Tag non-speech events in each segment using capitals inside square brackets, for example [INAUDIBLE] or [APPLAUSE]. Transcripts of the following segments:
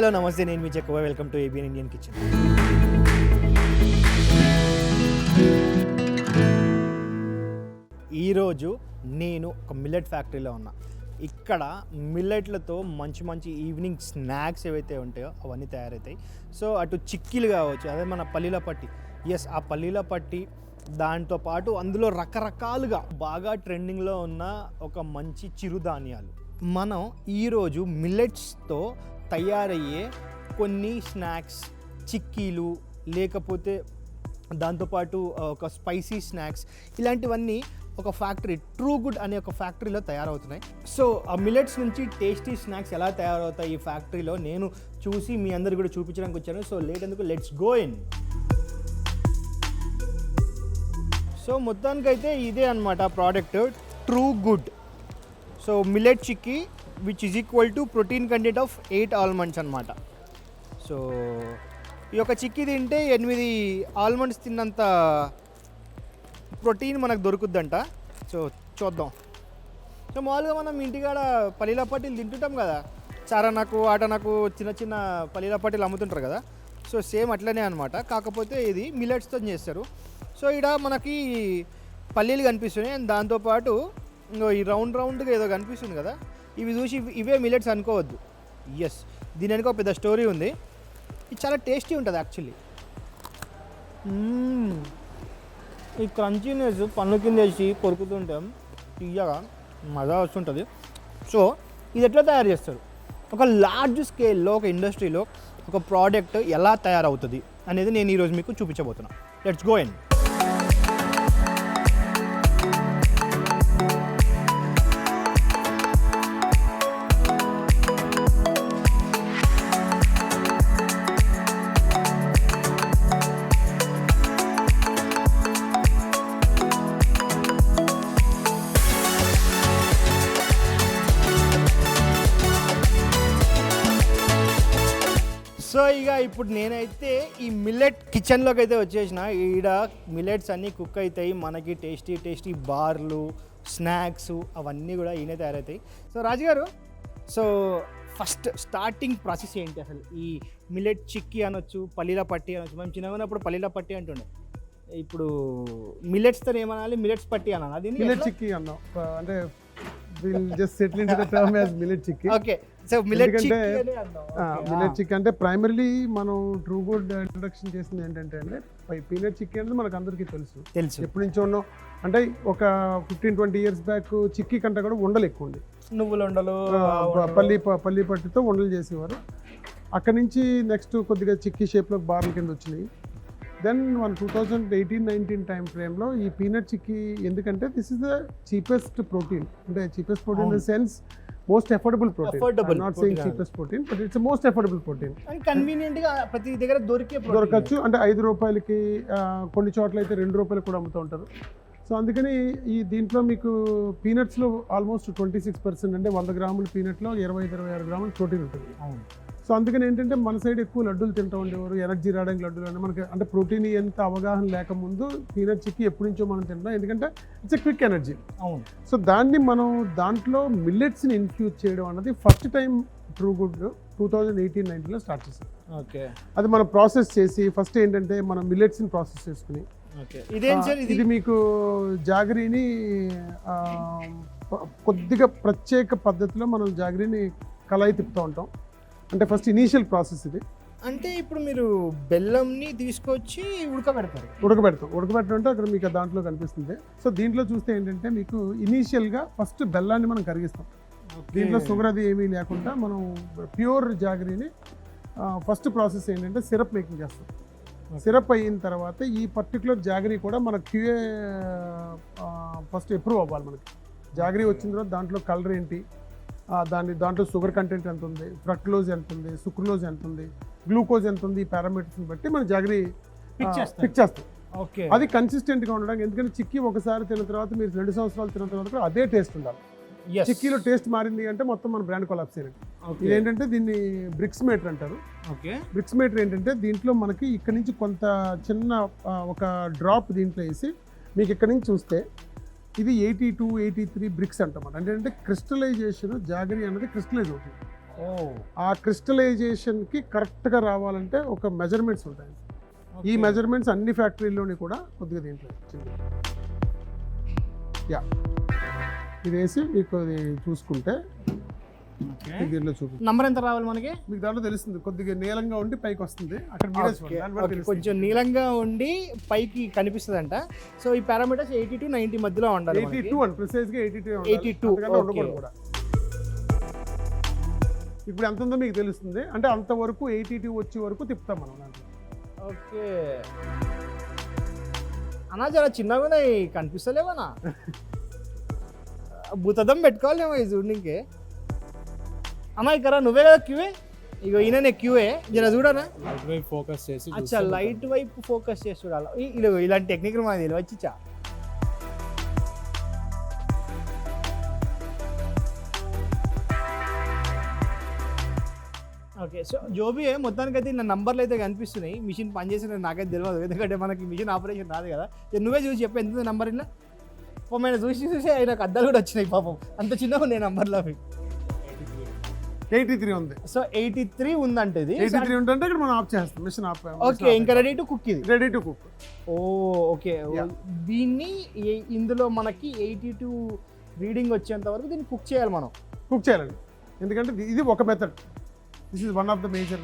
Hello నమస్తే నేను మీ చెక్కువ welcome to ABN Indian kitchen. ఈరోజు నేను ఒక మిల్లెట్ ఫ్యాక్టరీలో ఉన్నా. ఇక్కడ మిల్లెట్లతో మంచి మంచి ఈవినింగ్ స్నాక్స్ ఏవైతే ఉంటాయో అవన్నీ తయారవుతాయి సో అటు చిక్కీలు కావచ్చు అదే మన పల్లీల పట్టి. ఎస్ ఆ పల్లీల పట్టి దాంతో పాటు అందులో రకరకాలుగా బాగా ట్రెండింగ్లో ఉన్న ఒక మంచి చిరుధాన్యాలు. మనం ఈరోజు మిల్లెట్స్తో తయారయ్యే కొన్ని స్నాక్స్ చిక్కీలు లేకపోతే దాంతోపాటు ఒక స్పైసీ స్నాక్స్ ఇలాంటివన్నీ ఒక ఫ్యాక్టరీ ట్రూ గుడ్ అనే ఒక ఫ్యాక్టరీలో తయారవుతున్నాయి. సో ఆ మిల్లెట్స్ నుంచి టేస్టీ స్నాక్స్ ఎలా తయారవుతాయి ఈ ఫ్యాక్టరీలో నేను చూసి మీ అందరు కూడా చూపించడానికి వచ్చాను. సో లేట్ ఎందుకు? Let's go in. సో మొత్తానికైతే ఇదే అనమాట product true good. So millet chikki which is equal to protein content of eight almonds అనమాట సో ఈ యొక్క చిక్కీ తింటే ఎనిమిది ఆల్మండ్స్ తిన్నంత ప్రోటీన్ మనకు దొరుకుద్దంట. సో చూద్దాం. సో మామూలుగా మనం ఇంటికాడ పల్లీల పట్టీలు తింటుంటాం కదా. చారనకు ఆటనకు చిన్న చిన్న పల్లీల పట్టీలు అమ్ముతుంటారు కదా. సో సేమ్ అట్లనే అనమాట కాకపోతే ఇది మిల్లెట్స్తో చేస్తారు. సో ఇక్కడ మనకి పల్లీలు కనిపిస్తున్నాయి. అండ్ దాంతోపాటు ఇంకో ఈ రౌండ్ రౌండ్గా ఏదో కనిపిస్తుంది కదా. ఇవి చూసి ఇవి- ఇవే మిలెట్స్ అనుకోవద్దు. ఎస్ దీని వెనుక పెద్ద స్టోరీ ఉంది. ఇది చాలా టేస్టీ ఉంటుంది యాక్చువల్లీ ఈ క్రంచీనెస్ పన్ను కింద వేసి కొరుకుతుంటాం తీయగా మజా వస్తుంటుంది. సో ఇది ఎట్లా తయారు చేస్తారు? ఒక లార్జ్ స్కేల్లో ఒక ఇండస్ట్రీలో ఒక ప్రోడక్ట్ ఎలా తయారవుతుంది అనేది నేను ఈరోజు మీకు చూపించబోతున్నాను లెట్స్ గో ఇన్ సో ఇక ఇప్పుడు నేనైతే ఈ మిల్లెట్ కిచెన్లోకి అయితే వచ్చేసిన. ఈడ మిల్లెట్స్ అన్నీ కుక్ అవుతాయి మనకి టేస్టీ టేస్టీ బార్లు స్నాక్స్ అవన్నీ కూడా ఈయనే తయారవుతాయి. సో రాజుగారు సో ఫస్ట్ స్టార్టింగ్ ప్రాసెస్ ఏంటి అసలు? ఈ మిల్లెట్ చిక్కీ అనొచ్చు పల్లీల పట్టి అనొచ్చు. మేము చిన్నగా ఉన్నప్పుడు పల్లీల పట్టి అంటుండే. ఇప్పుడు మిల్లెట్స్తో ఏమనాలి? మిల్లెట్స్ పట్టి అనాలి. అది మిల్లెట్ చిక్కీ అన్నాం. అంటే will just settle in the term as millet chikki. Okay so millet chikki అంటే ప్రైమర్లీ మనం ట్రూ గుడ్ ఇంట్రొడక్షన్ చేసింది ఏంటంటే అంటే పీనట్ చిక్కీ అనేది మనకు అందరికీ తెలుసు. తెలుసు. ఎప్పటి నుంచో ఉన్నాం. అంటే ఒక fifteen twenty years back chikki కంటే కూడా ఉండలు ఎక్కువ ఉంది నువ్వులు ఉండలు పల్లి పల్లి పట్టితో ఉండలు చేసేవారు. అక్కడి నుంచి నెక్స్ట్ కొద్దిగా చిక్కీ షేప్లో బార్ల కింద వచ్చినాయి. దెన్ మన two thousand eighteen nineteen time ఫ్రేమ్లో ఈ పీనట్ చిక్కీ ఎందుకంటే this is the cheapest protein అంటే cheapest protein in the sense most affordable protein Affordable not saying. Cheapest protein but it's most affordable protein and కన్వీనియంట్గా ప్రతి దగ్గర దొరికే. దొరకచ్చు అంటే ఐదు రూపాయలకి కొన్ని చోట్ల అయితే రెండు రూపాయలు కూడా అమ్ముతూ ఉంటారు సో అందుకని ఈ దీంట్లో మీకు పీనట్స్లో ఆల్మోస్ట్ ట్వంటీ సిక్స్ పర్సెంట్ అంటే వంద గ్రాముల పీనట్లో ఇరవై ఇరవై ఆరు గ్రాముల ప్రోటీన్ ఉంటుంది అవును. సో అందుకని ఏంటంటే మన సైడ్ ఎక్కువ లడ్డూలు తింటూ ఉండేవారు. ఎనర్జీ రావడానికి లడ్డూలు అంటే మనకి అంటే ప్రోటీన్ ఎంత అవగాహన లేకముందు పీనట్ చిక్కి ఎప్పటి నుంచో మనం తింటాం ఎందుకంటే ఇట్స్ ఎ క్విక్ ఎనర్జీ అవును. సో దాన్ని మనం దాంట్లో మిల్లెట్స్ని ఇన్ఫ్యూజ్ చేయడం అన్నది first time true good two thousand eighteen నైన్టీన్లో స్టార్ట్ చేసాం ఓకే. అది మనం ప్రాసెస్ చేసి ఫస్ట్ ఏంటంటే మనం మిల్లెట్స్ని ప్రాసెస్ చేసుకుని. ఓకే. ఇదేం మీకు జాగరీని కొద్దిగా ప్రత్యేక పద్ధతిలో మనం జాగరీని కళాయి తిప్పుతూ ఉంటాం. అంటే ఫస్ట్ ఇనీషియల్ ప్రాసెస్ ఇది. అంటే ఇప్పుడు మీరు బెల్లంని తీసుకొచ్చి ఉడకబెడతారు. ఉడకబెడతాం. ఉడకబెట్టడం అంటే అక్కడ మీకు దాంట్లో కనిపిస్తుంది. సో దీంట్లో చూస్తే ఏంటంటే మీకు ఇనీషియల్గా ఫస్ట్ బెల్లాన్ని మనం కరిగిస్తాం. దీంట్లో షుగర్ అది ఏమీ లేకుండా మనం ప్యూర్ జాగరీని ఫస్ట్ ప్రాసెస్ ఏంటంటే సిరప్ మేకింగ్ చేస్తాం. సిరప్ అయిన తర్వాత ఈ పర్టికులర్ జాగరీ కూడా మన క్యూఏ ఫస్ట్ అప్రూవ్ అవ్వాలి మనకి. జాగరీ వచ్చిన తర్వాత దాంట్లో కలర్ ఏంటి దాని దాంట్లో షుగర్ కంటెంట్ ఎంత ఉంది? ఫ్రక్లోజ్ ఎంత ఉంది? సుక్రోజ్ ఎంత ఉంది? గ్లూకోజ్ ఎంత ఉంది? ఈ పారామీటర్స్ని బట్టి మన జాగరీ Pick చేస్తారు. పిక్ చేస్తాం ఓకే. అది కన్సిస్టెంట్గా ఉండడానికి ఎందుకంటే చిక్కీ ఒకసారి తిన్న తర్వాత మీరు రెండు సంవత్సరాలు తిన్న తర్వాత కూడా అదే టేస్ట్ ఉండాలి. చిక్కీలో టేస్ట్ మారింది అంటే మొత్తం మన బ్రాండ్ కొలాప్స్ అయినట్టు. ఇది ఏంటంటే దీన్ని బ్రిక్స్ మీటర్ అంటారు. ఓకే. బ్రిక్స్ మీటర్ ఏంటంటే దీంట్లో మనకి ఇక్కడ నుంచి కొంత చిన్న ఒక డ్రాప్ దీంట్లో వేసి మీకు ఇక్కడ నుంచి చూస్తే ఇది eighty two eighty three brix అంటాం అంటే అంటే క్రిస్టలైజేషన్ జాగరీ అనేది క్రిస్టలైజ్ అవుతుంది. ఓ. ఆ క్రిస్టలైజేషన్కి కరెక్ట్గా రావాలంటే ఒక మెజర్మెంట్స్ ఉంటాయి. ఈ మెజర్మెంట్స్ అన్ని ఫ్యాక్టరీల్లోని కూడా కొద్దిగా దీంట్లో ఇచ్చింది. యా. ఇది వేసి మీకు అది చూసుకుంటే చూపి. నంబర్ ఎంత రావాలి మనకి? మీకు దాంట్లో తెలుస్తుంది. కొద్దిగా నీలంగా ఉండి పైకి వస్తుంది. అక్కడ మీరే చూడండి. కొంచెం నీలంగా ఉండి పైకి కనిపిస్తుందంట. సో ఈ పారామీటర్స్ ఎయిటీ టు నైన్టీ మధ్యలో ఉండాలి ఎయిటీ. టూ అండి ప్రిసైజ్గా ఎయిటీ టూ 82, ఉండకూడదు okay. కూడా. ఇప్పుడు ఎంత ఉందో మీకు తెలుస్తుంది. అంటే అంతవరకు ఎయిటీ టూ వచ్చే వరకు తిప్పుతాం మనం దాంట్లో. ఓకే. అన్నా చాలా చిన్నగా ఉన్నాయి. కనిపిస్తలేవనా [LAUGHS] భూతదం పెట్టుకోవాలేమో ఈ చూడనికే. అన్నా ఇక్కడ నువ్వే కదా క్యూఏ? ఇగో ఈయననే క్యూఏ. జర చూడనా లైట్ వైపు ఫోకస్ చేసి అచ్చా లైట్ వైపు ఫోకస్ చేసి చూడాలి. ఇదిగో ఇలాంటి టెక్నికల్ మనకి తెలియచ్చిచ్చా ఓకే సో జోబీ మొత్తానికి అయితే నా నంబర్లు అయితే కనిపిస్తున్నాయి. మిషన్ పనిచేసిన నాకైతే తెలియదు. ఎందుకంటే మనకి మిషన్ ఆపరేషన్ రాదు కదా. ఇక నువ్వే చూసి చెప్పు ఎంత నంబర్ ఇలా పాపం ఆయన చూసి చూసి ఆయనకు అద్దాలు కూడా వచ్చినాయి పాపం. అంత చిన్నగా ఉన్నాయి నంబర్లు అవి. ఎయిటీ త్రీ ఉంది. సో ఎయిటీ త్రీ ఉందంటే ఇది. ఎయిటీ త్రీ ఉంటే ఇక్కడ మనం ఆఫ్ చేస్తాం. మిషన్ ఆఫ్ ఓకే ఇంకా రెడీ టు కుక్ ఇది. Ready to cook oh okay. దీన్ని ఇందులో మనకి ఎయిటీ టూ రీడింగ్ వచ్చేంత వరకు దీన్ని కుక్ చేయాలి మనం. కుక్ చేయాలండి. ఎందుకంటే ఇది- ఒక method this is one of the major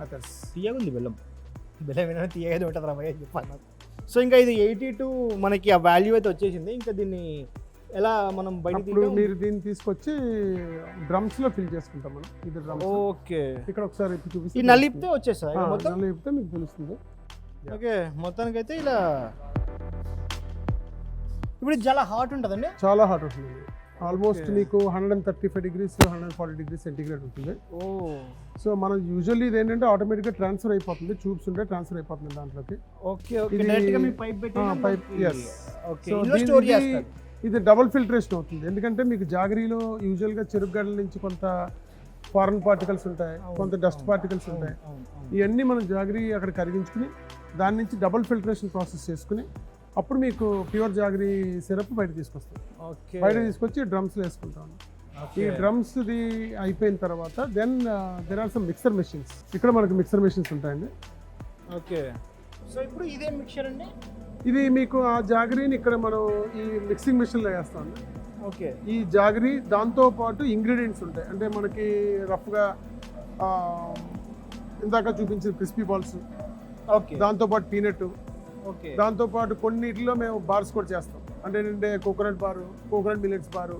methods తీయగా ఉంది బెల్లం. బెల్లం ఏమైనా తీయగా ఉంటుంది రా భయ్య చెప్పాను సో ఇంకా ఇది ఎయిటీ టూ మనకి ఆ వాల్యూ అయితే వచ్చేసింది. ఇంకా దీన్ని ఎలా మనం బయట మీరు దీన్ని తీసుకొచ్చి డ్రమ్స్లో ఫిల్ చేసుకుంటాం మనం. ఇది డ్రమ్స్. ఓకే. ఇక్కడ ఒకసారి చూపిస్తే ఈ నలిపితే వచ్చేస్తుంది? ఆ, మొత్తం? నలిపితే మీకు తెలుస్తుంది. ఓకే మొత్తానికి అయితే ఇలా ఇప్పుడు చాలా హాట్ ఉంటుందండి? చాలా హాట్ ఉంటుంది. ఆల్మోస్ట్. మీకు hundred and thirty five degrees hundred and forty degrees centigrade ఉంటుంది. ఓ. సో మనం యూజువల్లీ ఇది ఏంటంటే ఆటోమేటిక్గా ట్రాన్స్ఫర్ అయిపోతుంది. ట్యూబ్స్ ఉంటే ట్రాన్స్ఫర్ అయిపోతుంది దాంట్లోకి. Okay okay. మీ పైప్ పెట్టి yes. ఓకే స్టోర్ చేస్తారు. ఇది డబుల్ ఫిల్టరేషన్ అవుతుంది. ఎందుకంటే మీకు జాగరీలో యూజువల్గా చెరుకుగడ్డల నుంచి కొంత ఫారెన్ పార్టికల్స్ ఉంటాయి కొంత డస్ట్ పార్టికల్స్ ఉంటాయి. ఇవన్నీ మనం జాగరీ అక్కడ కరిగించుకుని దాని నుంచి డబుల్ ఫిల్టరేషన్ ప్రాసెస్ చేసుకుని అప్పుడు మీకు ప్యూర్ జాగరీ సిరప్ బయట తీసుకొస్తాం. ఓకే. బయట తీసుకొచ్చి డ్రమ్స్లో వేసుకుంటాం. ఈ డ్రమ్స్ ది అయిపోయిన తర్వాత then there are some mixer machines ఇక్కడ మనకి మిక్సర్ మెషిన్స్ ఉంటాయండి. ఓకే. సో ఇప్పుడు ఇదే మిక్చర్ అండి? ఇది మీకు ఆ జాగరీని ఇక్కడ మనం ఈ మిక్సింగ్ మెషిన్లో వేస్తాం. ఓకే. ఈ జాగరీ దాంతో పాటు ఇంగ్రీడియంట్స్ ఉంటాయి. అంటే మనకి రఫ్గా ఇందాక చూపించిన క్రిస్పీ బాల్స్ ఓకే. దాంతో పాటు పీనట్ ఓకే. దాంతో పాటు కొన్నిటిలో మేము బార్స్ కూడా చేస్తాం. అంటే ఏంటంటే coconut bar coconut millets bar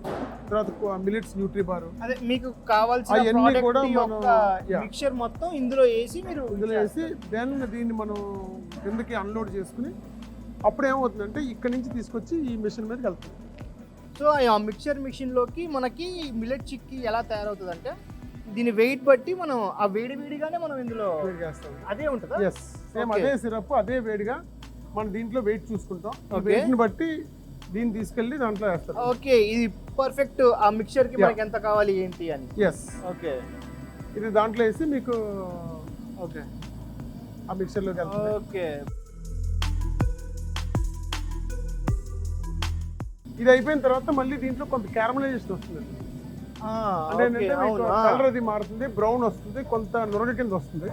తర్వాత మిల్లెట్స్ న్యూట్రీ బారు అదే మీకు కావాల్సిన అవన్నీ కూడా. మిక్చర్ మొత్తం ఇందులో వేసి మీరు ఇందులో వేసి దెన్ దీన్ని మనం కిందకి అన్లోడ్ చేసుకుని అప్పుడు ఏమవుతుందంటే ఇక్కడ నుంచి తీసుకొచ్చి ఈ మిషన్ మీదకి వెళ్తుంది. సో ఆ మిక్చర్ మిషన్లోకి మనకి మిల్లెట్ చిక్కీ ఎలా తయారవుతుంది అంటే దీని వెయిట్ బట్టి మనం ఆ వేడి వేడిగానే మనం ఇందులో అదే ఉంటుందా? Yes same. అదే సిరప్ అదే వేడిగా మనం దీంట్లో వెయిట్ చూసుకుంటాం. వెయిట్ని బట్టి దీన్ని తీసుకెళ్ళి దాంట్లో వేస్తారు. ఓకే ఇది పర్ఫెక్ట్ ఆ మిక్చర్కి Yeah. మనకి ఎంత కావాలి ఏంటి అని. ఎస్ ఓకే ఇది దాంట్లో వేసి మీకు ఓకే ఆ మిక్సర్లోకి వెళ్తుంది. ఓకే ఇది అయిపోయిన తర్వాత మళ్ళీ దీంట్లో కొంత క్యారమలైజేషన్ వస్తుంది. అంటే ఏంటంటే మీకు కలర్ అది మారుతుంది బ్రౌన్ వస్తుంది కొంత నురగ కింద వస్తుంది.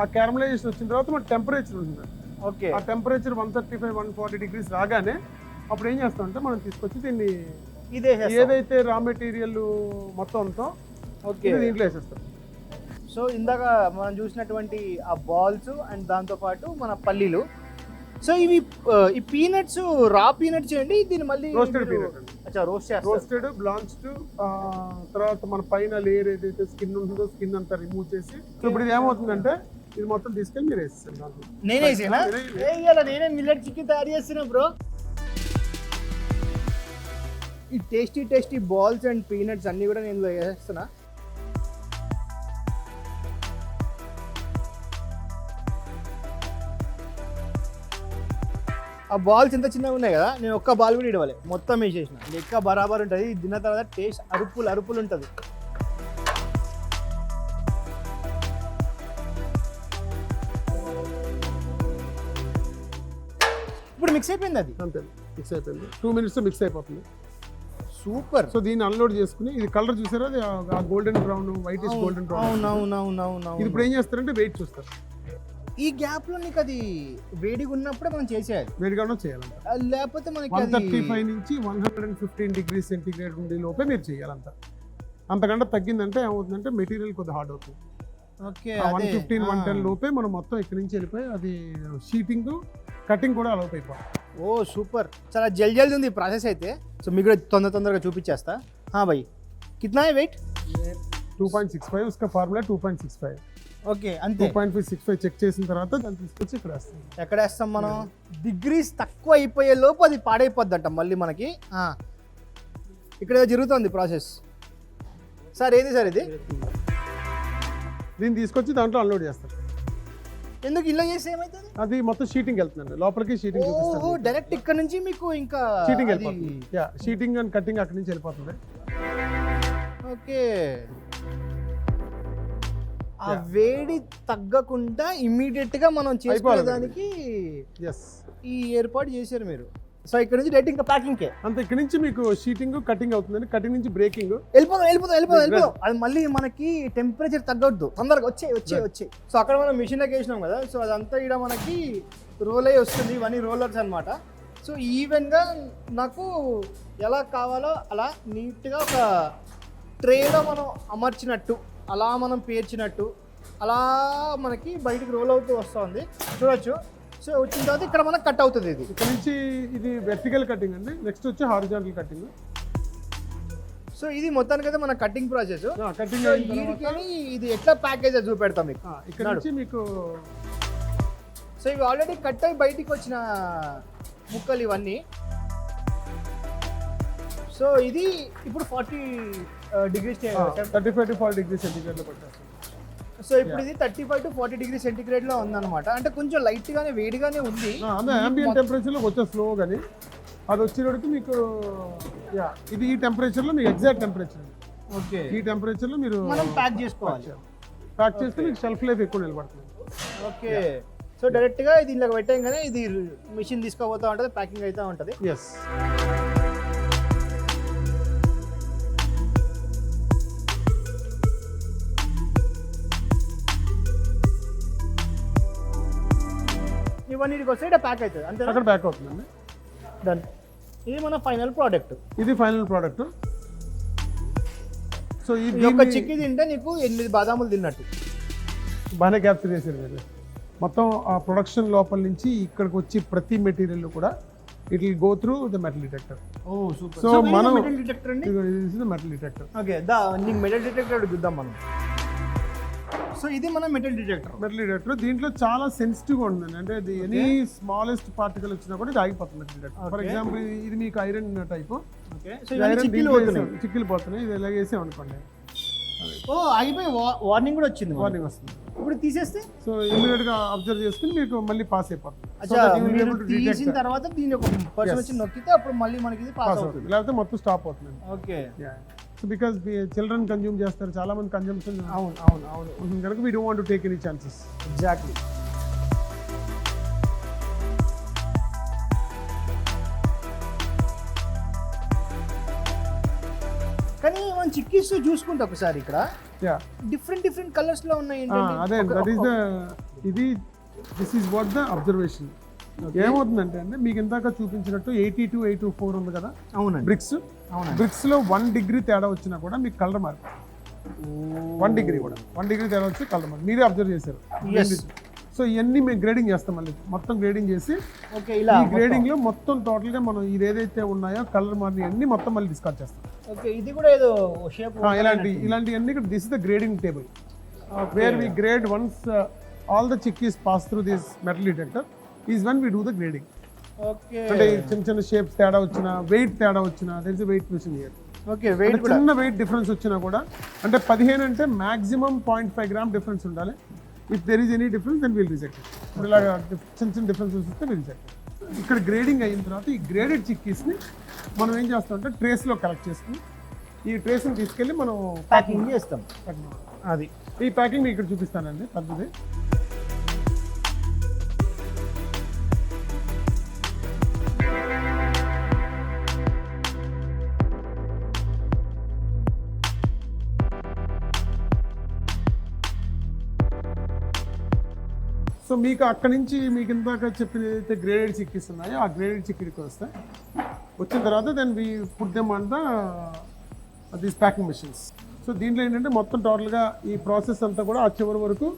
ఆ క్యారమలైజేషన్ వచ్చిన తర్వాత మన టెంపరేచర్ ఉంటుంది. ఓకే. ఆ temperature one thirty five one forty degrees రాగానే అప్పుడు ఏం చేస్తామంటే మనం తీసుకొచ్చి దీన్ని ఇదే ఏదైతే రా మెటీరియల్ మొత్తం ఉందో ఓకే. దీంట్లో వేసేస్తాం. సో ఇందాక మనం చూసినటువంటి ఆ బాల్స్ అండ్ దాంతో పాటు మన పల్లీలు. సో ఇవి ఈ పీనట్స్ రా పీనట్స్ అండి దీన్ని మళ్ళీ రోస్టెడ్ పీనట్ అచ్చా రోస్ట్ చేస్తారు. రోస్టెడ్ బ్లాంచ్డ్ తర్వాత మన పైన లేయర్ ఏదైతే స్కిన్ ఉంటుందో స్కిన్ అంతా రిమూవ్ చేసి ఇప్పుడు ఇది ఏమవుతుందంటే ఇది మొత్తం తీసుకెళ్ళి మీరు దాంట్లో. నేనే వేసేనా? నేనే మిల్లెట్ చికెన్ తయారు చేస్తున్నా బ్రో ఈ tasty tasty balls and peanuts అన్ని కూడా నేను వేసేస్తున్నా. ఆ బాల్స్ ఎంత చిన్నగా ఉన్నాయి కదా నేను ఒక్క బాల్ కూడా ఇడవాలి. మొత్తం వేసేసిన. లెక్క బరాబర్ ఉంటుంది తిన్న తర్వాత టేస్ట్ అరుపులు అరుపులు ఉంటుంది. ఇప్పుడు మిక్స్ అయిపోయింది అది? అంతే. మిక్స్ అయిపోయింది. టూ మినిట్స్ మిక్స్ అయిపోతుంది. సూపర్. సో దీన్ని అన్లోడ్ చేసుకుని ఇది కలర్ చూసారా? అది ఆ golden brown white is golden brown అవునవునవునవును ఇది ఇప్పుడు ఏం చేస్తారంటే వెయిట్ చూస్తారు. ఈ గ్యాప్లో నీకు అది వేడిగా ఉన్నప్పుడే మనం చేసేయాలి. వేడిగానే చేయాలంట. లేకపోతే మనకి వన్ థర్టీ ఫైవ్ నుంచి one hundred and fifteen degree centigrade ఉండే లోపే మీరు చేయాలంట. అంతకంటే తగ్గిందంటే ఏమవుతుందంటే మెటీరియల్ కొద్దిగా హార్డ్ అవుతుంది. Okay one fifteen one ten లోపే మనం మొత్తం ఇక్కడి నుంచి వెళ్ళిపోయి అది షీటింగ్ కటింగ్ కూడా అలౌట్ అయిపోవాలి. ఓ సూపర్. చాలా జల్ జల్ది ఉంది ప్రాసెస్ అయితే. సో మీకు కూడా తొందర తొందరగా చూపించేస్తా. హా భయ్ six five స్కార్ములా two point six five. Okay అంతే. Point five six five check చేసిన తర్వాత దాన్ని తీసుకొచ్చి ఇక్కడ వేస్తాం. ఎక్కడ వేస్తాం మనం? డిగ్రీస్ తక్కువ అయిపోయే లోపు అది పాడైపోద్దంట మళ్ళీ మనకి. ఇక్కడ జరుగుతుంది ప్రాసెస్. సార్ ఏది సార్ ఇది? దీన్ని తీసుకొచ్చి దాంట్లో అన్లోడ్ చేస్తాం ఎందుకు ఇలా చేస్తే ఏమవుతుంది అది మొత్తం షీటింగ్ వెళ్తుందండి. లోపలికి షీటింగ్ చూపిస్తాను డైరెక్ట్ ఇక్కడ నుంచి మీకు ఇంకా షీటింగ్ వెళ్ళిపోతుంది. యా షీటింగ్ అండ్ కటింగ్ అక్కడి నుంచి వెళ్ళిపోతుంది. ఓకే. ఆ వేడి తగ్గకుండా ఇమ్మీడియట్గా మనం చేసుకోవడానికి ఈ ఏర్పాటు చేశారు మీరు. సో ఇక్కడ నుంచి డైరెక్ట్ ఇంకా ప్యాకింగ్ కే అంత ఇక్కడ నుంచి మీకు షీటింగ్ కటింగ్ అవుతుందండి. కటింగ్ నుంచి బ్రేకింగ్. వెళ్ళిపోదాం వెళ్ళిపోదాం వెళ్ళిపోదాం వెళ్ళిపోదాం. అది మళ్ళీ మనకి టెంపరేచర్ తగ్గొద్దు. తొందరగా వచ్చే వచ్చే వచ్చే. సో అక్కడ మనం మిషన్లోకి వేసినాం కదా. సో అదంతా ఇక్కడ మనకి రోల్ అయ్యి వస్తుంది ఇవన్నీ రోలర్స్ అన్నమాట. సో ఈవెన్గా నాకు ఎలా కావాలో అలా నీట్గా ఒక ట్రేలో మనం అమర్చినట్టు అలా మనం పేర్చినట్టు అలా మనకి బయటికి రోల్ అవుతూ వస్తుంది. చూడొచ్చు. సో వచ్చిన తర్వాత ఇక్కడ మనకు కట్ అవుతుంది ఇది. ఇక్కడ నుంచి ఇది వెర్టికల్ కటింగ్ అండి. నెక్స్ట్ వచ్చి హారిజాంటల్ కటింగ్ సో ఇది మొత్తానికైతే మన కటింగ్ ప్రాసెస్ కటింగ్ ఇది ఎట్లా ప్యాకేజ్ చూపెడతాం మీకు. ఇక్కడ నుంచి మీకు సో ఇవి ఆల్రెడీ కట్ అయి బయటికి వచ్చిన ముక్కలు ఇవన్నీ. సో ఇది ఇప్పుడు forty degrees thirty five to forty degree సెంటీగ్రేడ్లో పట్టేస్తాం సో ఇప్పుడు ఇది thirty five to forty degree సెంటిగ్రేడ్లో ఉందన్నమాట. అంటే కొంచెం లైట్ గానే వేడిగానే ఉంది. అంబియన్ టెంపరేచర్లో వచ్చే స్లో కానీ అది వచ్చేటప్పటికి మీకు యా ఇది ఈ టెంపరేచర్లో మీకు ఎగ్జాక్ట్ టెంపరేచర్ ఓకే. ఈ టెంపరేచర్లో మీరు మనం ప్యాక్ చేసుకోవాలి. ప్యాక్ చేస్తే మీకు షెల్ఫ్ లైఫ్ ఎక్కువ నిలబడుతుంది. ఓకే. సో డైరెక్ట్గా ఇది ఇలా పెట్టగానే ఇది మిషన్ తీసుకోబోతా ఉంటుంది ప్యాకింగ్ అవుతా ఉంటుంది. ఎస్ ఇవన్నీటికి వస్తే ఇక్కడ ప్యాక్ అవుతుంది అంతే అక్కడ బ్యాక్ అవుతుందండి. డన్ ఇది మన ఫైనల్ ప్రోడక్ట్ ఇది ఫైనల్ ప్రోడక్ట్ సో ఈ యొక్క దీన్ని చిక్కి తింటే నీకు ఎనిమిది బాదాములు తిన్నట్టు. బాగానే క్యాప్చర్ చేశారు మీరు. మొత్తం ఆ ప్రొడక్షన్ లోపల నుంచి ఇక్కడికి వచ్చి ప్రతి మెటీరియల్ కూడా it will go through the metal detector so మనం- మెటల్ డిటెక్టర్ అండి? Metal detector okay the metal detector చూద్దాం మనం. సో ఇది మన మెటల్ డిటెక్టర్ మెటల్ డిటెక్టర్ దీంట్లో చాలా సెన్సిటివ్గా ఉందండి అంటే ఇది ఎనీ స్మాలెస్ట్ పార్టికల్ వచ్చినా కూడా ఇది ఆగిపోతుంది మెటల్ డిటెక్టర్ ఫర్. ఎగ్జాంపుల్ ఇది మీకు ఐరన్ టైప్ చిక్కిలు పోతున్నాయి. ఇది ఎలా వేసాం అనుకోండి. ఓ ఆగిపోయి వార్నింగ్ కూడా వచ్చింది. వార్నింగ్ వస్తుంది. ఇప్పుడు తీసేస్తే? సో ఇమీడియట్గా అబ్జర్వ్ చేసుకుని మీకు మళ్ళీ పాస్ అయిపోతుంది. తీసిన. తర్వాత దీని ఒక పర్సన్. వచ్చి నొక్కితే అప్పుడు మళ్ళీ మనకి ఇది పాస్ అవుతుంది. లేకపోతే మొత్తం స్టాప్ అవుతుంది ఓకే బికాస్ చిల్డ్రన్ కన్జ్యూమ్ చేస్తారు చాలా మంది కన్జంప్షన్ అవును అవును అవును. కనుక we don't want to take any chances exactly కానీ మనం చిక్కీస్ చూసుకుంటే ఒకసారి ఇక్కడ డిఫరెంట్ డిఫరెంట్ కలర్స్లో ఉన్నాయి అదే దట్ ఈస్ ద ఇది this is what the observation ఏమవుతుందంటే అండి మీకు ఇందాక చూపించినట్టు ఎయిటీ టూ ఎయిటీ ఫోర్ ఉంది కదా? అవునండి. బ్రిక్స్ అవునండి. బ్రిక్స్లో వన్ డిగ్రీ తేడా వచ్చినా కూడా మీకు కలర్ మారి వన్ డిగ్రీ కూడా. వన్ డిగ్రీ తేడా వచ్చి కలర్ మారి మీరే అబ్జర్వ్ చేశారు. సో ఇవన్నీ మేము గ్రేడింగ్ చేస్తాం మళ్ళీ. మొత్తం గ్రేడింగ్ చేసి ఈ గ్రేడింగ్లో మొత్తం టోటల్గా మనం ఇది ఏదైతే ఉన్నాయో కలర్ మారిన అన్ని మొత్తం మళ్ళీ డిస్కార్డ్ చేస్తాం. ఓకే ఇది కూడా ఏదో షేప్ ఆ, ఇలాంటి ఇలాంటివన్నీ ఇక్కడ this the grading table where we grade once all the chikkis pass through this metal detector is one we do the grading అంటే చిన్న చిన్న షేప్స్ తేడా వచ్చినా వెయిట్ తేడా వచ్చినా తెలిసి weight machine year okay weight కూడా. చిన్న వెయిట్ డిఫరెన్స్ వచ్చినా కూడా అంటే పదిహేను అంటే maximum point five gram difference ఉండాలి. If there is any difference then we'll reject ఇప్పుడు ఇలాగ చిన్న చిన్న డిఫరెన్సెస్ వస్తే వీల్ రిజెక్ట్ ఇక్కడ గ్రేడింగ్ అయిన తర్వాత ఈ గ్రేడెడ్ చిక్కీస్ని మనం ఏం చేస్తామంటే ట్రేస్లో కలెక్ట్ చేసుకుని ఈ ట్రేస్ని తీసుకెళ్ళి మనం ప్యాకింగ్ చేస్తాం. అది. ఈ ప్యాకింగ్ ఇక్కడ చూపిస్తానండి పద్ధతి. సో మీకు అక్కడ నుంచి మీకు ఇందాక చెప్పిన ఏదైతే గ్రేడెడ్ చిక్కీస్ ఉన్నాయో ఆ గ్రేడెడ్ చిక్కీకి వస్తాయి. వచ్చిన తర్వాత then we put them on the these packing machines so దీంట్లో ఏంటంటే మొత్తం టోటల్గా ఈ ప్రాసెస్ అంతా కూడా ఆ చివరి వరకు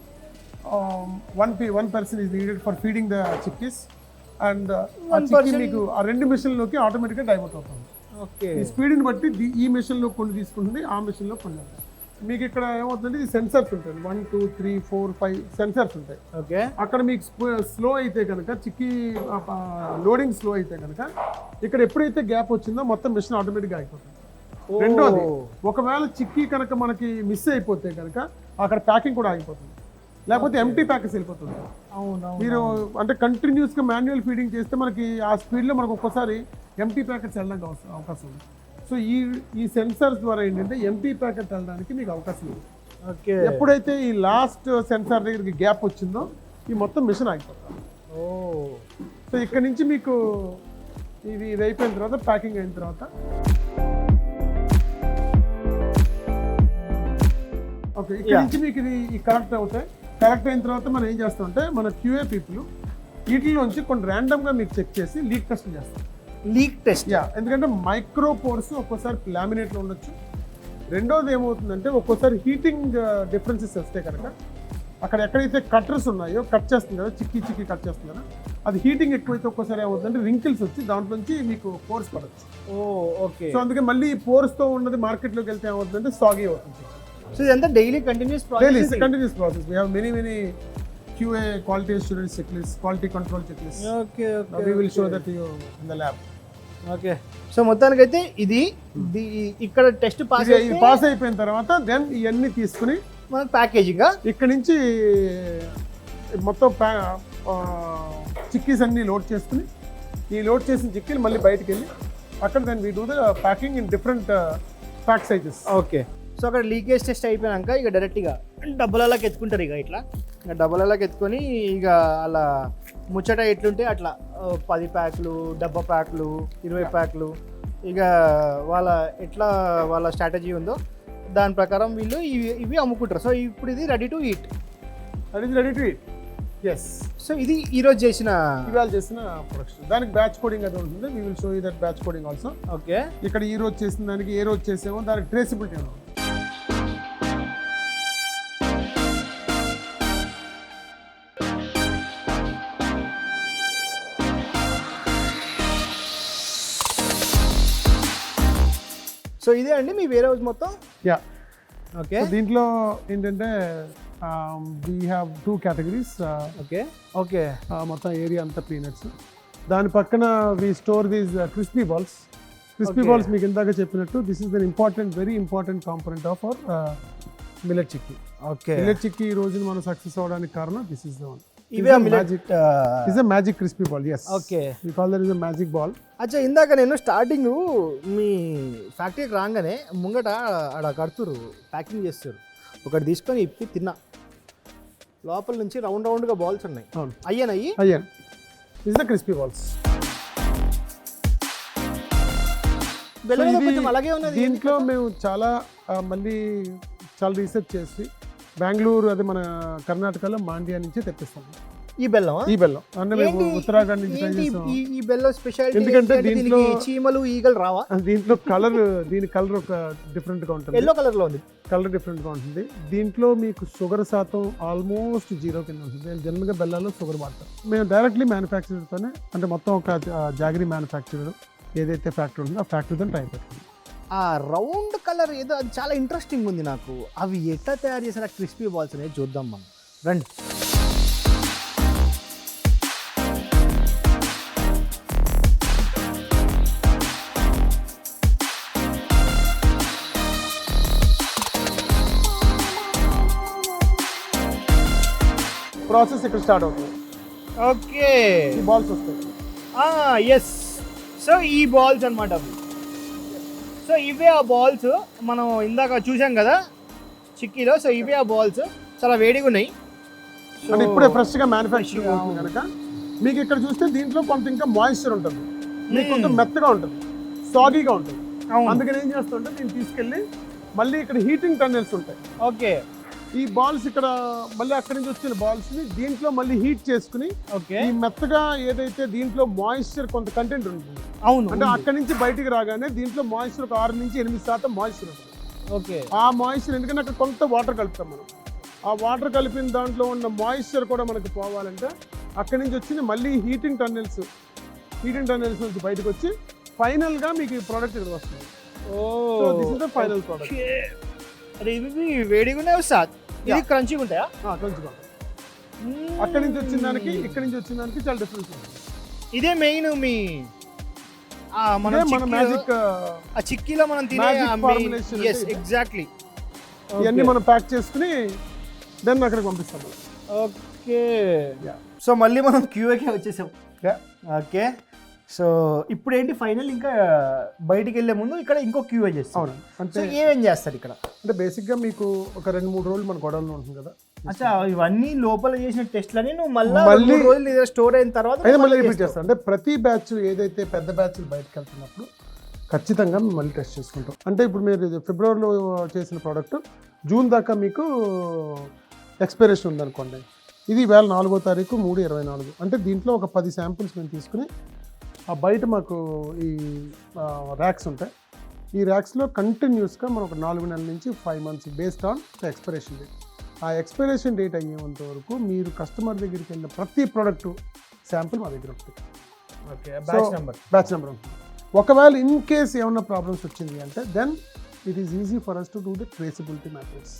one P one person is needed for feeding the chikkis and ఆ చిక్కీ మీకు ఆ రెండు మిషన్లోకి ఆటోమేటిక్గా డైవర్ట్ అవుతుంది. ఓకే ఈ స్పీడ్ని బట్టి ఈ మెషిన్లో కొన్ని తీసుకుంటుంది ఆ మెషిన్లో కొన్ని. మీకు ఇక్కడ ఏమవుతుందంటే ఇది సెన్సర్స్ ఉంటాయి. One two three four five sensors ఉంటాయి. ఓకే. అక్కడ మీకు స్లో అయితే కనుక చిక్కి లోడింగ్ స్లో అయితే కనుక ఇక్కడ ఎప్పుడైతే గ్యాప్ వచ్చిందో మొత్తం మిషన్ ఆటోమేటిక్గా అయిపోతుంది. రెండోది ఒకవేళ చిక్కీ కనుక మనకి మిస్ అయిపోతే కనుక అక్కడ ప్యాకింగ్ కూడా ఆగిపోతుంది. లేకపోతే ఎంటీ ప్యాకెట్స్ వెళ్ళిపోతుంది. అవును మీరు అంటే కంటిన్యూస్గా మాన్యువల్ ఫీడింగ్ చేస్తే మనకి ఆ స్పీడ్లో మనకు ఒక్కోసారి ఎంటీ ప్యాకెట్స్ వెళ్ళడానికి అవకాశం ఉంది. సో ఈ ఈ సెన్సార్స్ ద్వారా ఏంటంటే ఎంటీ ప్యాకెట్ వెళ్ళడానికి మీకు అవకాశం ఉంది. ఓకే. ఎప్పుడైతే ఈ లాస్ట్ సెన్సార్ దగ్గరికి గ్యాప్ వచ్చిందో ఈ మొత్తం మిషన్ ఆగిపోతుంది. ఓ. సో ఇక్కడ నుంచి మీకు ఇది ఇది అయిపోయిన తర్వాత ప్యాకింగ్ అయిన తర్వాత. ఓకే ఇక్కడ. నుంచి మీకు ఇది కరెక్ట్ అవుతాయి. కరెక్ట్ అయిన తర్వాత మనం ఏం చేస్తామంటే మన క్యూఏ పీపుల్ వీటిలోంచి కొన్ని ర్యాండమ్గా మీకు చెక్ చేసి లీక్ టెస్ట్ చేస్తాం. లీక్ టెస్ట్ యా ఎందుకంటే మైక్రో పోర్స్ ఒక్కోసారి లామినేట్లో ఉండొచ్చు. రెండోది ఏమవుతుందంటే ఒక్కోసారి హీటింగ్ డిఫరెన్సెస్ వస్తే కనుక. అక్కడ ఎక్కడైతే కట్టర్స్ ఉన్నాయో కట్ చేస్తుంది కదా చిక్కి చిక్కి కట్ చేస్తుంది కదా అది హీటింగ్ ఎక్కువైతే ఒక్కోసారి ఏమవుతుందంటే రింకిల్స్ వచ్చి దాంట్లోంచి మీకు పోర్స్ పడచ్చు. Oh okay. సో అందుకే మళ్ళీ పోర్స్తో ఉన్నది మార్కెట్లోకి వెళ్తే ఏమవుతుందంటే సాగి అవుతుంది. సో ఇదంతా daily continuous daily process continuous process we have many many QA quality assurance checklist quality control checklist okay okay we will show that you in the lab okay so మొత్తానికైతే ఇది ది- ఇక్కడ test pass ఇది pass అయిపోయిన తర్వాత then ఇవన్నీ తీసుకుని మనకు packaging ఇక్కడ నుంచి మొత్తం ప్యా ఆ, చిక్కీస్ అన్ని లోడ్ చేసుకుని ఈ లోడ్ చేసిన చిక్కీలు మళ్ళీ బయటికి వెళ్ళి అక్కడ then we do the packing in different pack sizes okay so అక్కడ లీకేజ్ టెస్ట్ అయిపోయాక ఇక డైరెక్ట్గా డబ్బులలోకి ఎత్తుకుంటారు ఇక ఇట్లా. ఇక డబ్బులలోకి ఎత్తుకొని ఇక అలా ముచ్చట ఎట్లుంటే అట్లా పది ప్యాక్లు డబ్బా ప్యాక్లు ఇరవై ప్యాక్లు ఇక వాళ్ళ ఎట్లా వాళ్ళ స్ట్రాటజీ ఉందో దాని ప్రకారం వీళ్ళు ఇవి ఇవి అమ్ముకుంటారు. సో ఇప్పుడు ఇది ready to eat is ready to it yes so ఇది ఈరోజు చేసిన ఇవాళ చేసిన ప్రొడక్షన్ దానికి బ్యాచ్ కోడింగ్ అది ఉంటుంది. We will show you that batch coding also okay ఇక్కడ ఈ రోజు చేసిన దానికి ఏ రోజు చేసామో దానికి ట్రేసిబిలిటీ ఉంది సో ఇదే అండి మీ వేరే హౌస్ మొత్తం? యా. ఓకే. దీంట్లో ఏంటంటే we have two categories okay. Okay. మొత్తం ఏరియా అంతా పీనట్స్ దాని పక్కన we store these crispy balls crispy. Balls మీకు ఇందాక చెప్పినట్టు this is than important very important component of our millet chikki okay. Millet chikki ఈ రోజు మనం సక్సెస్ అవడానికి కారణం దిస్ ఇస్ ద వన్ ఇవే. Millet is a magic crispy balls okay we call that is a magic ball అచ్చా ఇందాక నేను starting మీ ఫ్యాక్టరీకి రాగానే ముంగట ఆడ కడుతురు ప్యాకింగ్ చేస్తారు ఒకటి తీసుకొని ఇప్పి తిన్నా. లోపల నుంచి రౌండ్ రౌండ్గా బాల్స్ ఉన్నాయి. అవును. అయ్యానయ్యి? అయ్యాను. ఇస్ ద క్రిస్పీ బాల్స్ అలాగే ఉన్నది. దీంట్లో మేము చాలా మళ్ళీ చాలా రీసెర్చ్ చేసి బెంగళూరు అది మన కర్ణాటకలో మాండ్యా నుంచి తెప్పిస్తాం. ఈ బెల్లం ఈ బెల్లం. అంటే మేము ఉత్తరాఖండ్ నుంచి ట్రై చేస్తాం. ఈ బెల్లం స్పెషాలిటీ ఎందుకంటే దీంట్లో- చీమలు ఈగలు రావా? దీంట్లో కలర్ దీని కలర్ ఒక డిఫరెంట్గా ఉంటుంది. ఎల్లో కలర్లో ఉంది. కలర్ డిఫరెంట్గా ఉంటుంది. దీంట్లో మీకు షుగర్ శాతం ఆల్మోస్ట్ జీరో కింద ఉంటుంది. నేను జనరల్గా బెల్లాల్లో షుగర్ వాడతాం మేము డైరెక్ట్లీ మ్యానుఫ్యాక్చరర్తోనే అంటే మొత్తం ఒక జాగరీ మ్యానుఫ్యాక్చరర్ ఏదైతే ఫ్యాక్టరీ ఉందో ఆ ఫ్యాక్టరీతో ట్రై పెట్టుకుంటాం ఆ రౌండ్ కలర్ ఏదో అది చాలా ఇంట్రెస్టింగ్ ఉంది నాకు. అవి ఎట్లా తయారు చేసిన క్రిస్పీ బాల్స్ అనేది చూద్దాం మనం. రండి. ప్రాసెస్ ఇక్కడ స్టార్ట్ అవుతుంది. ఓకే. ఈ బాల్స్ వస్తాయి. ఎస్ సో ఈ బాల్స్ అన్నమాట అవి. సో ఇవే ఆ బాల్స్ మనం ఇందాక చూసాం కదా చిక్కీలో. సో ఇవే ఆ బాల్స్ చాలా వేడిగా ఉన్నాయి. అంటే ఇప్పుడే ఫ్రెష్గా మ్యానుఫ్యాక్చరింగ్ అవుతుంది కనుక. మీకు ఇక్కడ చూస్తే దీంట్లో కొంత ఇంకా మాయిశ్చర్ ఉంటుంది. మీకు కొంచెం మెత్తగా ఉంటుంది. సాగీగా ఉంటుంది. అందుకని ఏం చేస్తుంటే దీన్ని తీసుకెళ్ళి మళ్ళీ ఇక్కడ హీటింగ్ టన్నెల్స్ ఉంటాయి. ఓకే ఈ బాల్స్ ఇక్కడ మళ్ళీ అక్కడి నుంచి వచ్చిన బాల్స్ని దీంట్లో మళ్ళీ హీట్ చేసుకుని ఓకే. ఈ మెత్తగా ఏదైతే దీంట్లో మాయిశ్చర్ కొంత కంటెంట్ ఉంటుంది అవును అంటే అక్కడి నుంచి బయటికి రాగానే దీంట్లో మాయిశ్చర్ ఒక ఆరు నుంచి ఎనిమిది శాతం మాయిశ్చర్ ఉంటుంది. ఓకే. ఆ మాయిశ్చర్ ఎందుకంటే అక్కడ కొంత వాటర్ కలుపుతాం మనం. ఆ వాటర్ కలిపిన దాంట్లో ఉన్న మాయిశ్చర్ కూడా మనకు పోవాలంటే అక్కడి నుంచి వచ్చిన మళ్ళీ హీటింగ్ టన్నెల్స్ హీటింగ్ టన్నెల్స్ నుంచి బయటకు వచ్చి ఫైనల్గా మీకు ఈ ప్రోడక్ట్ ఇక్కడ వస్తుంది. ద ఫైనల్ ప్రోడక్ట్ అరే ఇవి వేడిగా ఉన్నాయి వస్తాయి. ఇది క్రంచీగా ఉంటాయా? కొంచెం అక్కడి నుంచి వచ్చిన దానికి ఇక్కడి నుంచి వచ్చిన దానికి చాలా డిఫరెన్స్ ఉంది. ఇదే మెయిన్ మీ ఆ, మన మ్యాజిక్ ఆ చిక్కీలో మనం తినే. ఎగ్జాక్ట్లీ ఇవన్నీ మనం ప్యాక్ చేసుకుని దెన్ అక్కడికి పంపిస్తాం. ఓకే. సో మళ్ళీ మనం క్యూఏకే వచ్చేసాం. ఓకే సో ఇప్పుడు ఏంటి ఫైనల్ ఇంకా బయటికి వెళ్ళే ముందు ఇక్కడ ఇంకో క్యూఏ చేస్తాం అంటే ఏమేం చేస్తారు ఇక్కడ? అంటే బేసిక్గా మీకు ఒక రెండు మూడు రోజులు మన గొడవలో ఉంటుంది కదా? అచ్చా ఇవన్నీ లోపల చేసిన టెస్ట్లని నువ్వు మళ్ళీ మళ్ళీ- రోజులు స్టోర్ అయిన తర్వాత మళ్ళీ రిపీట్ చేస్తాం అంటే ప్రతి బ్యాచ్ ఏదైతే పెద్ద బ్యాచ్ బయటకు వెళ్తున్నప్పుడు ఖచ్చితంగా మేము మళ్ళీ టెస్ట్ చేసుకుంటాం. అంటే ఇప్పుడు మీరు ఫిబ్రవరిలో చేసిన ప్రోడక్ట్ జూన్ దాకా మీకు ఎక్స్పైరేషన్ ఉందనుకోండి. ఇది వేళ నాలుగో తారీఖు మూడు ఇరవై నాలుగు. అంటే దీంట్లో ఒక పది శాంపిల్స్ మేము తీసుకుని ఆ బయట మాకు ఈ ర్యాక్స్ ఉంటాయి. ఈ ర్యాక్స్లో కంటిన్యూస్గా మనం ఒక నాలుగు నెలల నుంచి five months based on the expiration date ఆ ఎక్స్పైరేషన్ డేట్ అయ్యేంత వరకు మీరు కస్టమర్ దగ్గరికి వెళ్ళిన ప్రతి ప్రోడక్ట్ శాంపిల్ మా దగ్గర ఉంటుంది. Okay batch number batch number ఉంటుంది. ఒకవేళ ఇన్ కేస్ ఏమైనా ప్రాబ్లమ్స్ వచ్చింది అంటే then it is easy for us to do the traceability matrix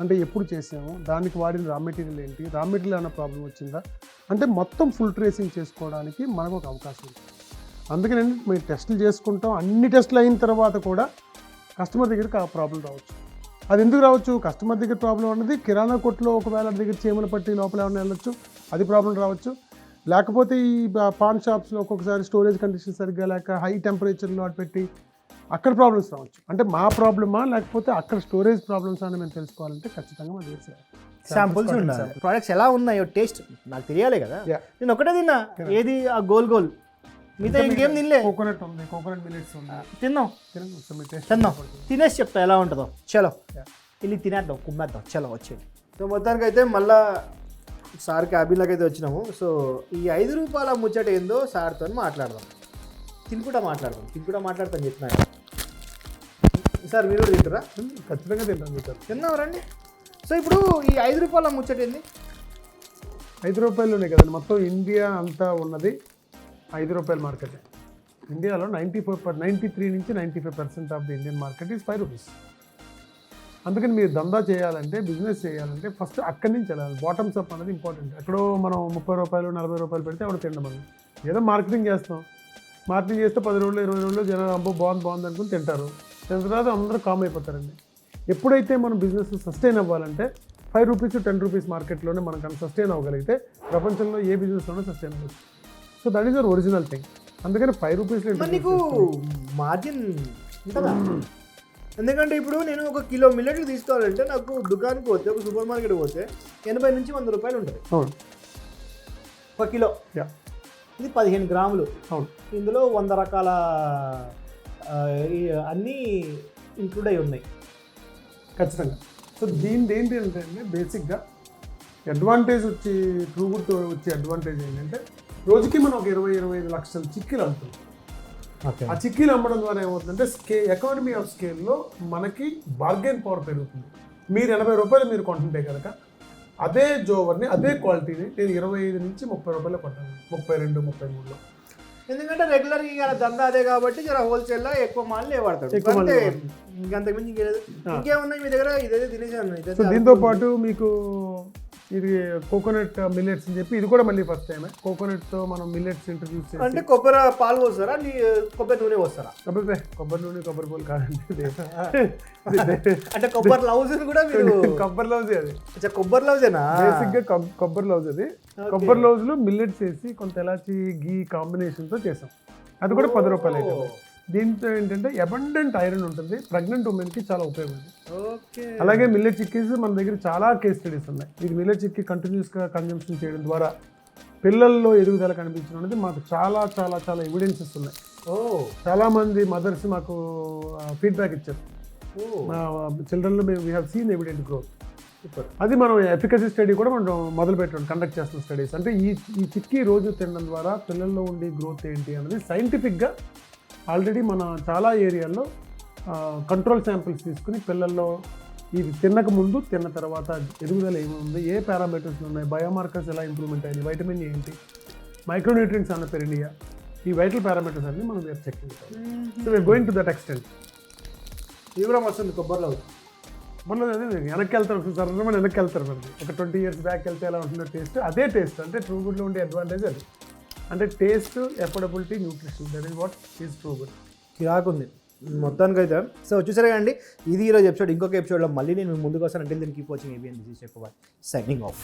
అంటే ఎప్పుడు చేసాము దానికి వాడిన రా మెటీరియల్ ఏంటి రా మెటీరియల్ ఏమైనా ప్రాబ్లం వచ్చిందా? అంటే మొత్తం ఫుల్ ట్రేసింగ్ చేసుకోవడానికి మనకు ఒక అవకాశం ఉంది అందుకని మేము టెస్టులు చేసుకుంటాం. అన్ని టెస్టులు అయిన తర్వాత కూడా కస్టమర్ దగ్గరికి ఆ ప్రాబ్లం రావచ్చు. అది ఎందుకు రావచ్చు? కస్టమర్ దగ్గర ప్రాబ్లం అన్నది కిరాణా కొట్లో ఒకవేళ దగ్గర చీమలు పట్టి లోపల ఏమైనా వెళ్ళొచ్చు అది ప్రాబ్లం రావచ్చు. లేకపోతే ఈ పాన్ షాప్స్లో ఒక్కొక్కసారి స్టోరేజ్ కండిషన్ సరిగ్గా లేక హై టెంపరేచర్లో అటు పెట్టి అక్కడ ప్రాబ్లమ్స్ రావచ్చు. అంటే మా ప్రాబ్లమా? లేకపోతే అక్కడ స్టోరేజ్ ప్రాబ్లమ్స్ అని మేము తెలుసుకోవాలంటే ఖచ్చితంగా మా దగ్గర శాంపుల్స్ ఉండాలి. ప్రొడక్ట్స్ ఎలా ఉన్నాయో టేస్ట్ నాకు తెలియాలి కదా. నేను ఒకటే తిన్నా. ఏది? ఆ గోల్ గోల్. మిగతా ఇంకేం తినలే. కోకోనట్ ఉంది కోకోనట్ మిలెట్స్ ఉంది. తిన్నాం తిందాం తినేసి చెప్తా ఎలా ఉంటుందో. చలో. వెళ్ళి తినేద్దాం కుమ్మేద్దాం. చలో వచ్చేది సో మొత్తానికి అయితే మళ్ళా సార్ క్యాబిన్లోకి అయితే వచ్చినాము. సో ఈ ఐదు రూపాయల ముచ్చట ఏందో సార్తో మాట్లాడదాం. తినుకుంటా మాట్లాడదాం. తినుకుంటా మాట్లాడతాను చెప్పిన సార్ మీరు కూడా తింటారా? ఖచ్చితంగా తింటాం మీకు తిన్నాం రండి? సో ఇప్పుడు ఈ ఐదు రూపాయల ముచ్చట ఏంది? ఐదు రూపాయలునే కదండి. మొత్తం ఇండియా అంతా ఉన్నది. ఐదు రూపాయల మార్కెట్. ఇండియాలో ninety four per ninety three నుంచి ninety five percent of the Indian market is five rupees. అందుకని మీరు దందా చేయాలంటే బిజినెస్ చేయాలంటే ఫస్ట్ అక్కడి నుంచి వెళ్ళాలి. బాటమ్స్ అప్ అనేది ఇంపార్టెంట్. ఎక్కడో మనం ముప్పై రూపాయలు నలభై రూపాయలు పెడితే అక్కడ తినడం మనం. ఏదో మార్కెటింగ్ చేస్తాం. మార్కెటింగ్ చేస్తే పది రోజులు ఇరవై రోజులు జనాలు అబ్బో బాగుంది బాగుంది అనుకుని తింటారు. తిన్న తర్వాత అందరూ కామ్ అయిపోతారండి. ఎప్పుడైతే మనం బిజినెస్ సస్టైన్ అవ్వాలంటే ఫైవ్ రూపీస్ టెన్ రూపీస్ మార్కెట్లోనే మనం కానీ సస్టైన్ అవ్వగలిగితే ప్రపంచంలో ఏ బిజినెస్లోనే సస్టైన్ అవ్వచ్చు so that is our original thing అందుకని ఫైవ్ రూపీస్లో మరి నీకు మార్జిన్ ఉంటుందా? ఎందుకంటే ఇప్పుడు నేను ఒక కిలో మిల్లెట్లు తీసుకోవాలంటే నాకు దుకాణానికి పోతే ఒక సూపర్ మార్కెట్ పోతే ఎనభై నుంచి వంద రూపాయలు ఉంటుంది. అవును. ఒక కిలో. యా ఇది పదిహేను గ్రాములు. అవును. ఇందులో వంద రకాల అన్నీ ఇంక్లూడ్ అయి ఉన్నాయి. ఖచ్చితంగా. సో దీని ఏంటి అంటే బేసిక్గా అడ్వాంటేజ్ వచ్చి ట్రూ గుడ్ వచ్చే అడ్వాంటేజ్ ఏంటంటే రోజుకి మనం ఒక ఇరవై ఇరవై ఐదు లక్షల చిక్కీలు అమ్ముతాం. ఓకే. ఆ చిక్కీలు అమ్మడం ద్వారా ఏమవుతుందంటే స్కే ఎకానమీ ఆఫ్ స్కేల్లో మనకి బార్గెన్ పవర్ పెరుగుతుంది. మీరు ఎనభై రూపాయలు మీరు కొంటుంటే కనుక అదే జోవర్ని అదే క్వాలిటీని నేను ఇరవై ఐదు నుంచి ముప్పై రూపాయలు కొంటాను. ముప్పై రెండు ముప్పై మూడులో. ఎందుకంటే రెగ్యులర్గా దందా అదే కాబట్టి జర హోల్సేల్లో ఎక్కువ మాల్ మాల్ అంతే ఇంకేమున్నాయి మీ దగ్గర? ఇదైతే తినేసాను. దీంతో పాటు మీకు ఇది కోకోనట్ మిల్లెట్స్ అని చెప్పి ఇది కూడా మళ్ళీ ఫస్ట్ టైం కోకోనట్తో మనం మిల్లెట్స్ ఇంట్రడ్యూస్ చేసి అంటే కొబ్బరి పాలు పోస్తారా? నీ కొబ్బరి నూనె పోస్తారా? అబ్బే కొబ్బరి నూనె కొబ్బరి పూలు కాదండి. [LAUGHS] అంటే కొబ్బరి లవ్స్ కూడా మీరు [LAUGHS] కొబ్బరి లౌజ్ అది. అచ్చా, కొబ్బరి లవ్సేనా బేసిక్గా కొబ్- కొబ్బరి లౌజ్ అది. కొబ్బరి లౌజ్లో మిల్లెట్స్ వేసి కొంత ఎలాచి గీ కాంబినేషన్తో చేసాం అది కూడా పది రూపాయలు అయితే దీంతో ఏంటంటే అబండెంట్ ఐరన్ ఉంటుంది. ప్రెగ్నెంట్ ఉమెన్కి చాలా ఉపయోగం ఓకే. అలాగే మిల్లెట్ చిక్కీస్ మన దగ్గర చాలా కేస్ స్టడీస్ ఉన్నాయి. ఇది మిల్లెట్ చిక్కీ కంటిన్యూస్గా కన్జంప్షన్ చేయడం ద్వారా పిల్లల్లో ఎదుగుదల కనిపించడం అనేది మాకు చాలా చాలా చాలా ఎవిడెన్సెస్ ఉన్నాయి. ఓ. చాలా మంది మదర్స్ మాకు ఫీడ్బ్యాక్ ఇచ్చారు. మా చిల్డ్రన్లో మేము we have seen evident growth super అది మనం ఎఫికసీ స్టడీ కూడా మనం మొదలు పెట్టాం కండక్ట్ చేస్తున్న స్టడీస్ అంటే ఈ ఈ చిక్కీ రోజు తినడం ద్వారా పిల్లల్లో ఉండే గ్రోత్ ఏంటి అనేది సైంటిఫిక్గా ఆల్రెడీ మన చాలా ఏరియాల్లో కంట్రోల్ శాంపిల్స్ తీసుకుని పిల్లల్లో ఇది తినక ముందు తిన్న తర్వాత ఎదుగుదల ఏముంది ఏ పారామీటర్స్ ఉన్నాయి బయోమార్కర్స్ ఎలా ఇంప్రూవ్మెంట్ అయింది వైటమిన్ ఏంటి మైక్రోన్యూట్రియన్స్ అన్న పెరిగినాయా ఈ వైటల్ పారామీటర్స్ అన్ని మనం వేరు check so we are going to that extent తీవ్రం వస్తుంది కొబ్బరిలో. మొన్న అదే వెనక్కి వెళ్తారు సరళ మన వెనక్కి వెళ్తారు మనకి ఒక ట్వంటీ ఇయర్స్ బ్యాక్ వెళ్తే ఎలా ఉంటుందో టేస్ట్ అదే టేస్ట్ అంటే ట్రూ గుడ్లో ఉండే అడ్వాంటేజ్ అది. అంటే taste affordability nutrition that is what is true good కిరాకుంది మొత్తానికైతే. సో చూసారా అండి? ఇది ఈరోజు ఎపిసోడ్ ఇంకొక ఎపిసోడ్లో మళ్ళీ నేను ముందుకు వస్తాను. అంటే దీనికి కీప్ వాచింగ్ ఏబిఎన్ దిస్ చెప్పవాలి సైనింగ్ ఆఫ్